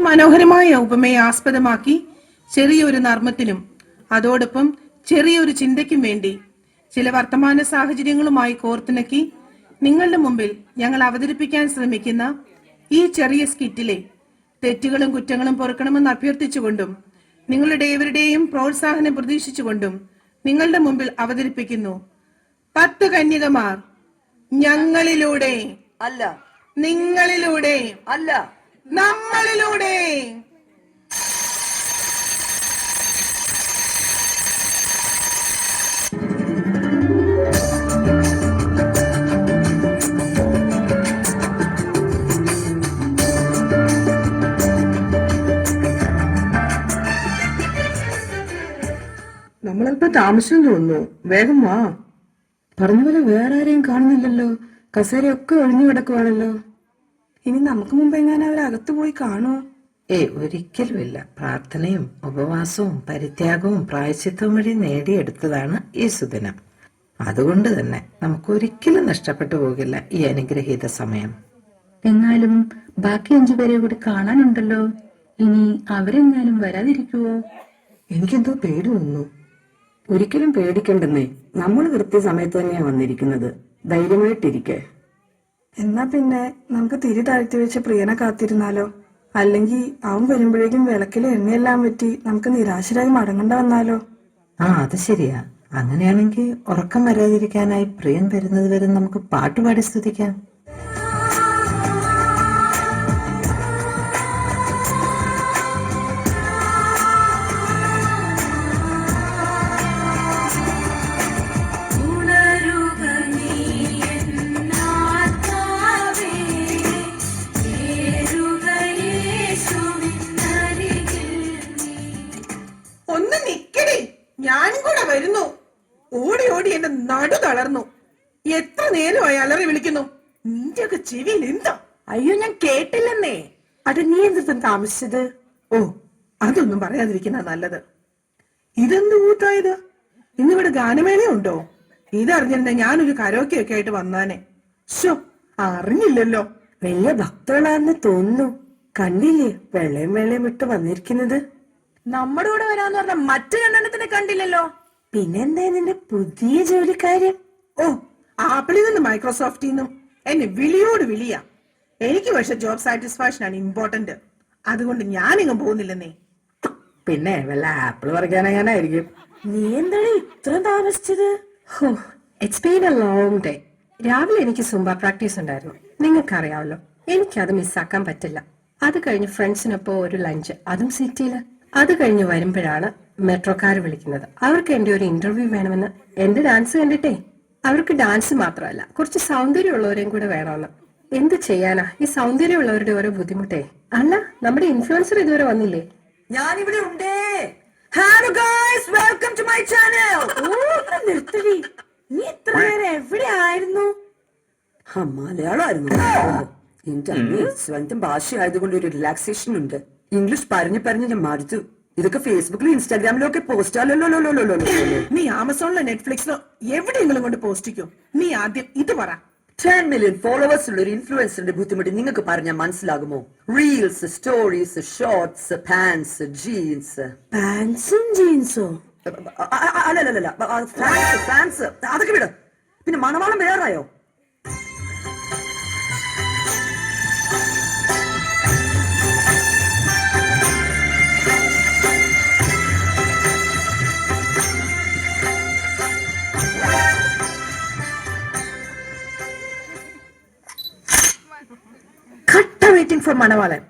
മനോഹരമായ ഉപമയെ ആസ്പദമാക്കി ചെറിയൊരു നർമ്മത്തിനും അതോടൊപ്പം ചെറിയൊരു ചിന്തയ്ക്കും വേണ്ടി ചില വർത്തമാന സാഹചര്യങ്ങളുമായി കോർത്തിണക്കി നിങ്ങളുടെ മുമ്പിൽ ഞങ്ങൾ അവതരിപ്പിക്കാൻ ശ്രമിക്കുന്ന ഈ ചെറിയ സ്കിറ്റിലെ തെറ്റുകളും കുറ്റങ്ങളും പൊറുക്കണമെന്ന് അഭ്യർത്ഥിച്ചുകൊണ്ടും നിങ്ങളുടെ ഏവരുടെയും പ്രോത്സാഹനം പ്രതീക്ഷിച്ചുകൊണ്ടും നിങ്ങളുടെ മുമ്പിൽ അവതരിപ്പിക്കുന്നു. പത്ത് കന്യകമാർ ഞങ്ങളിലൂടെ അല്ല. നിങ്ങളിലൂടെ അല്ല. നമ്മളിലൂടെ. നമ്മളല്പം താമസിച്ചെന്ന് തോന്നുന്നു. വേഗം വാ. പറഞ്ഞ പോലെ വേറെ ആരെയും കാണുന്നില്ലല്ലോ. കസേരയൊക്കെ ഒഴിഞ്ഞു കിടക്കുവാണല്ലോ. ഇനി നമുക്ക് മുമ്പ് എങ്ങാനും അവരകത്ത് പോയി കാണുമോ ഏ ഒരിക്കലുമില്ല. പ്രാർത്ഥനയും ഉപവാസവും പരിത്യാഗവും പ്രായശിത്വം വഴി നേടിയെടുത്തതാണ് ഈ സുദിനം അതുകൊണ്ട് തന്നെ നമുക്ക് ഒരിക്കലും നഷ്ടപ്പെട്ടു പോകില്ല ഈ അനുഗ്രഹീത സമയം. എന്നാലും ബാക്കി അഞ്ചു പേരെ കൂടി കാണാനുണ്ടല്ലോ. ഇനി അവരെങ്ങാനും വരാതിരിക്കുവോ? എനിക്കെന്തോ പേടി വന്നു. ഒരിക്കലും പേടിക്കണ്ടെന്നേ. നമ്മൾ കൃത്യസമയത്ത് തന്നെയാണ് വന്നിരിക്കുന്നത്. ധൈര്യമായിട്ടിരിക്കെ. എന്നാ പിന്നെ നമുക്ക് തിരി താഴ്ത്തി വെച്ച് പ്രിയനെ കാത്തിരുന്നാലോ? അല്ലെങ്കിൽ അവൻ വരുമ്പോഴേക്കും വിളക്കിലെ എണ്ണയെല്ലാം പറ്റി നമുക്ക് നിരാശരായി മടങ്ങണ്ട വന്നാലോ? ആ അത് ശരിയാ. അങ്ങനെയാണെങ്കിൽ ഉറക്കം വരാതിരിക്കാനായി പ്രിയൻ വരുന്നത് വരെ നമുക്ക് പാട്ടുപാടി സ്തുതിക്കാം. ഞാനും കൂടെ വരുന്നു. ഓടി ഓടി എന്റെ നടു തളർന്നു. എത്ര നേരം ആയി അലറി വിളിക്കുന്നു. നിന്റെ നിന്റെയൊക്കെ ചെവിയിൽ എന്താ? അയ്യോ ഞാൻ കേട്ടില്ലെന്നേ. അത് നീ എന്താ താമസിച്ചത്? ഓ അതൊന്നും പറയാതിരിക്കുന്ന നല്ലത്. ഇതെന്ത് കൂട്ടായത്? ഇന്നിവിടെ ഗാനമേള ഉണ്ടോ ഇതറിഞ്ഞിരുന്ന ഞാനൊരു കരോക്കെ ഒക്കെ ആയിട്ട് വന്നാനെ. ശോ അറിഞ്ഞില്ലല്ലോ. വലിയ ഭക്തളാന്ന് തോന്നുന്നു. കണ്ടില്ലേ വെള്ളയും വെള്ളയും വിട്ട് വന്നിരിക്കുന്നത്? നമ്മുടെ കൂടെ വരാന്ന് പറഞ്ഞ മറ്റു രണ്ടെണ്ണത്തിനെ കണ്ടില്ലല്ലോ. പിന്നെന്താ നിന്റെ പുതിയ ജോലിക്കാരൻ ഓ ആപ്പിളിൽ നിന്നും മൈക്രോസോഫ്റ്റിൽ നിന്നും. എന്നെ വിളിയോട് വിളിയാ. എനിക്ക് പക്ഷെ ജോബ് സാറ്റിസ്ഫാക്ഷൻ ആണ് ഇമ്പോർട്ടന്റ് അതുകൊണ്ട് ഞാനിങ്ങും പോകുന്നില്ലെന്നേ. പിന്നെ വല്ല ആപ്പിൾ പറിക്കാനെങ്ങാനായിരിക്കും നീ എന്താണ് ഇത്ര താമസിച്ചത്? ഹോ it's been a long day രാവിലെ എനിക്ക് സുംബ പ്രാക്ടീസ് ഉണ്ടായിരുന്നു. നിങ്ങൾക്കറിയാമല്ലോ എനിക്കത് മിസ്സാക്കാൻ പറ്റില്ല. അത് കഴിഞ്ഞ് ഫ്രണ്ട്സിനൊപ്പം ഒരു ലഞ്ച് അതും സിറ്റിയിൽ അത് കഴിഞ്ഞ് വരുമ്പോഴാണ് മെട്രോക്കാർ വിളിക്കുന്നത്. അവർക്ക് എന്റെ ഒരു ഇന്റർവ്യൂ വേണമെന്ന്. എന്റെ ഡാൻസ് കണ്ടിട്ടേ? അവർക്ക് ഡാൻസ് മാത്രമല്ല കുറച്ച് സൗന്ദര്യമുള്ളവരെയും കൂടെ വേണമെന്ന്. എന്ത് ചെയ്യാനാ? ഈ സൗന്ദര്യമുള്ളവരുടെ ഓരോ ബുദ്ധിമുട്ടേ. അല്ല നമ്മുടെ ഇൻഫ്ലുവൻസർ ഇതുവരെ വന്നില്ലേ? ഞാനിവിടെ ഉണ്ടേ. Hello guys welcome to my channel നിർത്തടി. നീ ഇത്ര നേരം എവിടെ ആയിരുന്നു? മലയാളമായിരുന്നു. എന്റെ അമ്മ സ്വന്തം ഭാഷയായതുകൊണ്ട് ഒരു റിലാക്സേഷൻ ഉണ്ട്. ഇംഗ്ലീഷ് പറഞ്ഞു പറഞ്ഞ് ഞാൻ മടിച്ചു ഇതൊക്കെ ഫേസ്ബുക്കിലും ഇൻസ്റ്റാഗ്രാമിലും ഒക്കെ പോസ്റ്റ് പോസ്റ്റാലോ നീ ആമസോണിലോ നെറ്റ്ഫ്ലിക്സിലോ എവിടെയെങ്കിലും കൊണ്ട് പോസ്റ്റിക്കോ നീ ആദ്യം ഇത് പറ. ടെൻ മില്യൺ ഫോളോവേഴ്സ് ഉള്ള ഒരു ഇൻഫ്ലുവൻസറിന്റെ ബുദ്ധിമുട്ട് നിങ്ങൾക്ക് പറഞ്ഞാൽ മനസ്സിലാകുമോ? Reels stories shorts pants jeans പാൻസും ജീൻസോ അല്ലല്ലല്ല. ഫാൻസ് ഫാൻസ് അതൊക്കെ വിട്. പിന്നെ മണവാളം വേറായോ? വെയിറ്റിംഗ് ഫോർ മണവാളൻ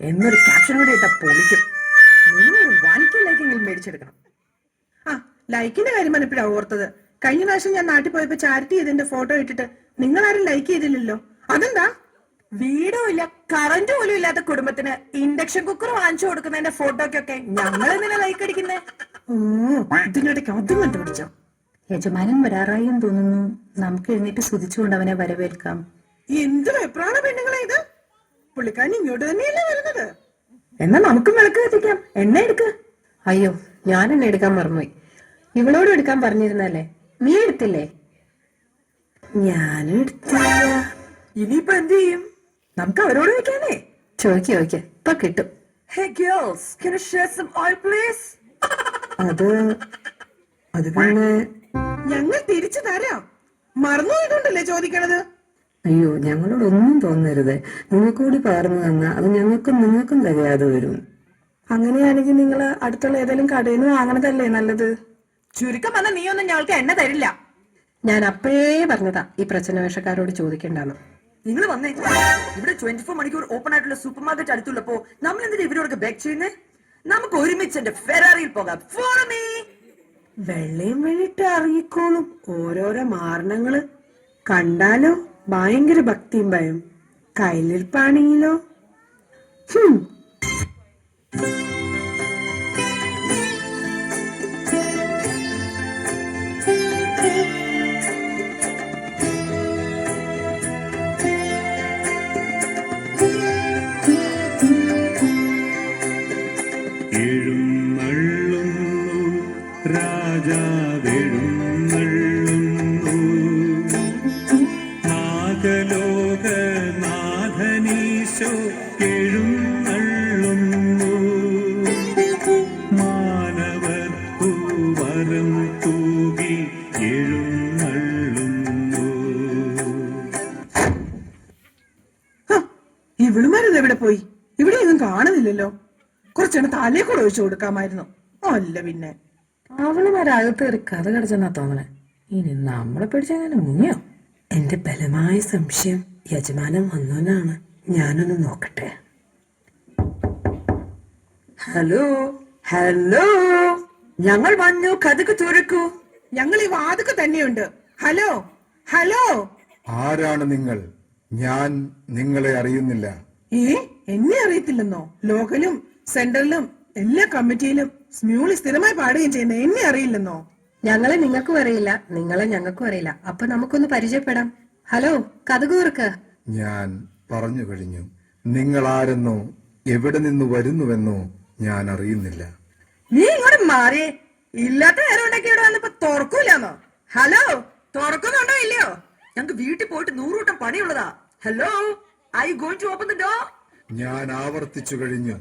എന്നൊരു ക്യാപ്ഷൻ കൂടി ഇട്ട പൊളിക്കും. ഒരു ലൈക്കെങ്കിലും മേടിച്ചെടുക്കണം. ആ ലൈക്കിന്റെ കാര്യം മനപ്പിലാ ഓർത്തത്. കഴിഞ്ഞ പ്രാവശ്യം ഞാൻ നാട്ടിൽ പോയപ്പോ ചാരിറ്റി ഇതിന്റെ ഫോട്ടോ ഇട്ടിട്ട് നിങ്ങൾ ആരും ലൈക്ക് ചെയ്തില്ലല്ലോ. അതെന്താ? വീടും ഇല്ല കറന്റ് പോലും ഇല്ലാത്ത കുടുംബത്തിന് ഇൻഡക്ഷൻ കുക്കർ വാങ്ങിച്ചു കൊടുക്കുന്നതിന്റെ ഫോട്ടോക്കൊക്കെ ഞങ്ങൾ എന്തിനാ ലൈക്ക് അടിക്കുന്നേ? അതും കണ്ടുപിടിച്ചോ. യജമാനൻ വരാറായി തോന്നുന്നു. നമുക്ക് എഴുന്നേറ്റ് സ്തുതിച്ചുകൊണ്ട് അവനെ വരവേൽക്കാം. എന്ത് വെപ്രാണ പെണ്ണുങ്ങളെ ഇത്? പുള്ളിക്കാരൻ ഇങ്ങോട്ട് തന്നെയല്ലേ വരുന്നത്? എന്നാ നമുക്കും വിളക്ക് കത്തിക്കാം. എണ്ണ എടുക്ക. അയ്യോ ഞാൻ എന്നെ എടുക്കാൻ മറന്നുപോയി. ഇവളോട് എടുക്കാൻ പറഞ്ഞിരുന്നല്ലേ? നീ എടുത്തില്ലേ? ഞാനും എടുത്തില്ല. ഇനിയിപ്പൊ എന്ത് ചെയ്യും? നമുക്ക് അവരോട് വെക്കാനേ ചോദിക്കുക ചോദിക്കുക ഇപ്പൊ കിട്ടും? അത് അത് ഞങ്ങൾ തിരിച്ചു തരാം. മറന്നുപോയതുകൊണ്ടല്ലേ ചോദിക്കണത്? അയ്യോ ഞങ്ങളോട് ഒന്നും തോന്നരുത്. നിങ്ങൾക്കൂടി പകർന്നു തന്ന അത് ഞങ്ങൾക്കും നിങ്ങൾക്കും തികയാതെ വരും. അങ്ങനെയാണെങ്കിൽ നിങ്ങൾ അടുത്തുള്ള ഏതെങ്കിലും കടയിൽ നിന്ന് വാങ്ങണതല്ലേ നല്ലത്? ചുരുക്കം വന്ന നീ ഒന്നും ഞങ്ങൾക്ക് എണ്ണ തരില്ല. ഞാൻ അപ്പോഴേ പറഞ്ഞതാ ഈ പ്രശ്നവേഷക്കാരോട് ചോദിക്കേണ്ടാണ് നിങ്ങൾ വന്നേ. ഇവിടെ ട്വന്റി ഫോർ മണിക്കൂർ ഓപ്പൺ ആയിട്ടുള്ള സൂപ്പർ മാർക്കറ്റ് അടുത്തുള്ളപ്പോ നമ്മൾ എന്തിനാ ഇവരോടൊക്കെ ബേക്ക് ചെയ്യുന്നേ? നമുക്ക് ഒരുമിച്ച് എന്റെ ഫെറാറിയിൽ പോകാം. വെള്ളയും വെള്ളിട്ട് അറിയിക്കോളും ഓരോരോ മാരണങ്ങൾ. കണ്ടാലോ? ഭയങ്കര ഭക്തിയും ഭയം. കയ്യിലിരിപ്പാണെങ്കിലോ ഒഴിച്ചു കൊടുക്കാമായിരുന്നു. അല്ല പിന്നെ. അവളുമാരകത്ത് കയറി കഥ കടച്ചെന്നാ തോന്നണേ. ഇനി നമ്മളെ പിടിച്ചങ്ങനെ മുങ്ങിയോ? എന്റെ ബലമായ സംശയം യജമാനൻ വന്നോന്നാണ്. ഞാനൊന്ന് നോക്കട്ടെ. Hello hello. ഞങ്ങൾ വന്നു കഥക്ക് തുറക്കൂ. ഞങ്ങൾ ഈ വാതുക്ക തന്നെയുണ്ട്. Hello hello. ആരാണ് നിങ്ങൾ? ഞാൻ നിങ്ങളെ അറിയുന്നില്ല. ഏ എന്നെ അറിയത്തില്ലെന്നോ? ലോകലും സെന്ററിലും എല്ലാ കമ്മിറ്റിയിലും സ്മ്യൂളി സ്ഥിരമായി പാടുകയും ചെയ്യുന്ന എന്നെ അറിയില്ലെന്നോ? ഞങ്ങളെ നിങ്ങൾക്കും അറിയില്ല. നിങ്ങളെ ഞങ്ങൾക്കും അറിയില്ല. അപ്പൊ നമുക്കൊന്ന് പരിചയപ്പെടാം. ഹലോ കഥകൂർക്ക്. ഞാൻ പറഞ്ഞു കഴിഞ്ഞു. നിങ്ങൾ ആരെന്നോ എവിടെ നിന്ന് വരുന്നുവെന്നോ ഞാൻ അറിയുന്നില്ല. നീ ഇങ്ങോട്ട് മാറിയേ ഇല്ലാത്ത നേരം ഉണ്ടാക്കി ഇവിടെ വന്നപ്പോ തുറക്കൂലെന്നോ? ഹലോ തുറക്കുന്നുണ്ടോ ഇല്ലയോ? ഞങ്ങക്ക് വീട്ടിൽ പോയിട്ട് നൂറുകൂട്ടം പണിയുള്ളതാ. Hello I going to open the door ഞാൻ ആവർത്തിച്ചു കഴിഞ്ഞു.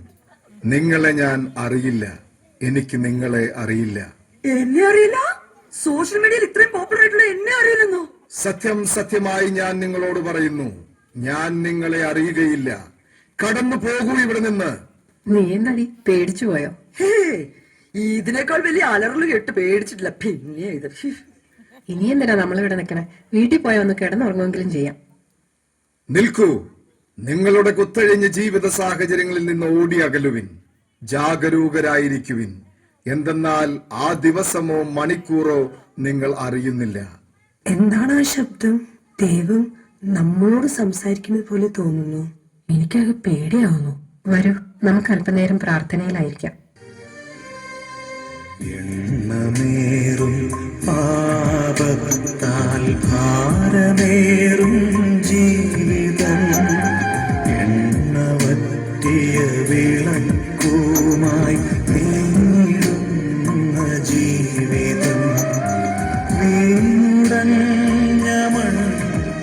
നിങ്ങളെ ഞാൻ അറിയില്ല. എനിക്ക് നിങ്ങളെ അറിയില്ല. എന്നെ അറിയില്ല? സോഷ്യൽ മീഡിയയിൽ ഇത്രയും പോപ്പുലർ ആയിട്ടുള്ള എന്നെ അറിയില്ലെന്നോ? സത്യം സത്യമായി ഞാൻ നിങ്ങളോട് പറയുന്നു. ഞാൻ നിങ്ങളെ അറിയുകയില്ല. കടന്നു പോകൂ ഇവിടെ നിന്ന്. നീ എന്താടി? പേടിച്ചു പോയോ? ഹേ ഇതിനേക്കാൾ വലിയ അലറൽ കേട്ട് പേടിച്ചിട്ടില്ല. പിന്നെ ഇത്. ഇനിയെന്തിനാ ഇനി എന്തിനാ നമ്മളിവിടെ നിൽക്കണേ വീട്ടിൽ പോയി ഒന്ന് കിടന്നുറങ്ങുമെങ്കിലും ചെയ്യാം. നിൽക്കൂ. നിങ്ങളുടെ കുത്തഴിഞ്ഞ ജീവിത സാഹചര്യങ്ങളിൽ നിന്ന് ഓടി അകലുവിൻ ജാഗരൂകരായിരിക്കുവിൻ. എന്തെന്നാൽ ആ ദിവസമോ മണിക്കൂറോ നിങ്ങൾ അറിയുന്നില്ല. എന്താണ് ആ ശബ്ദം? ദൈവം നമ്മളോട് സംസാരിക്കുന്നത് പോലെ തോന്നുന്നു. എനിക്കത് പേടിയാവുന്നു. വരൂ നമുക്ക് അല്പനേരം പ്രാർത്ഥനയിലായിരിക്കാം. എണ്ണമേറും പാപത്താൽ ഭാരമേറും ജീവിതം. വിളക്കുമായി നീളുന്ന ജീവിതം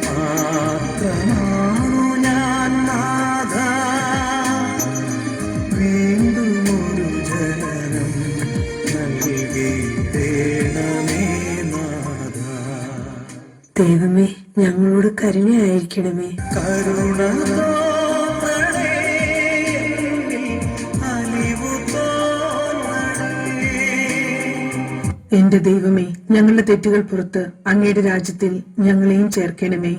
പാത്രമാണു ഞാൻ നാഥ? വീണ്ടും ഒരു ജനനം നൽകിയിടേണമേ നാഥ. ദൈവമേ ഞങ്ങളോട് കരുണയായിരിക്കണമേ. കരുണ എന്റെ ദൈവമേ ഞങ്ങളുടെ തെറ്റുകൾ പുറത്ത് അങ്ങയുടെ രാജ്യത്തിൽ ഞങ്ങളെയും ചേർക്കണമേ.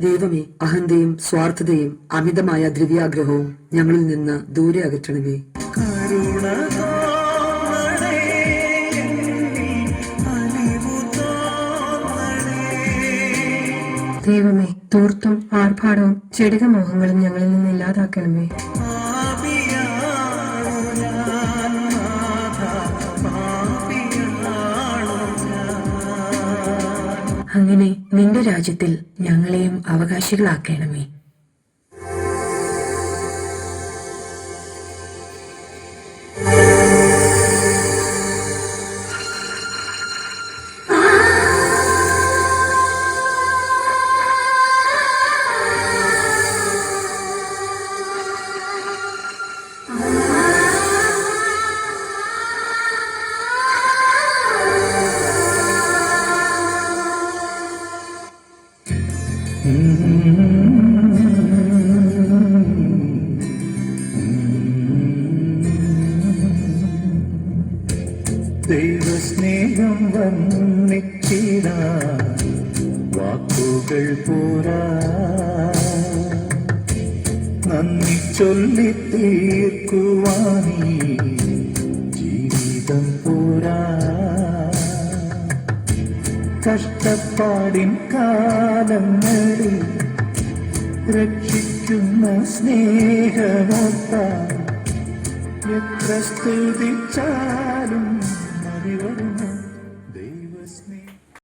ദൈവമേ അഹന്തയും സ്വാർത്ഥതയും അമിതമായ ദ്രവ്യാഗ്രഹവും ഞങ്ങളിൽ നിന്ന് ദൂരെ അകറ്റണമേ. കരുണ ദൈവമേ തൂർത്തും ആർഭാടവും ചെടിക മോഹങ്ങളും ഞങ്ങളിൽ നിന്ന് ഇല്ലാതാക്കണമേ. അങ്ങനെ നിന്റെ രാജ്യത്തിൽ ഞങ്ങളെയും അവകാശികളാക്കണമേ. കഷ്ടപ്പാടിൻ കാലങ്ങളിൽ രക്ഷിക്കുന്ന സ്നേഹമൊത്ത എത്ര സ്തുതിച്ചാൽ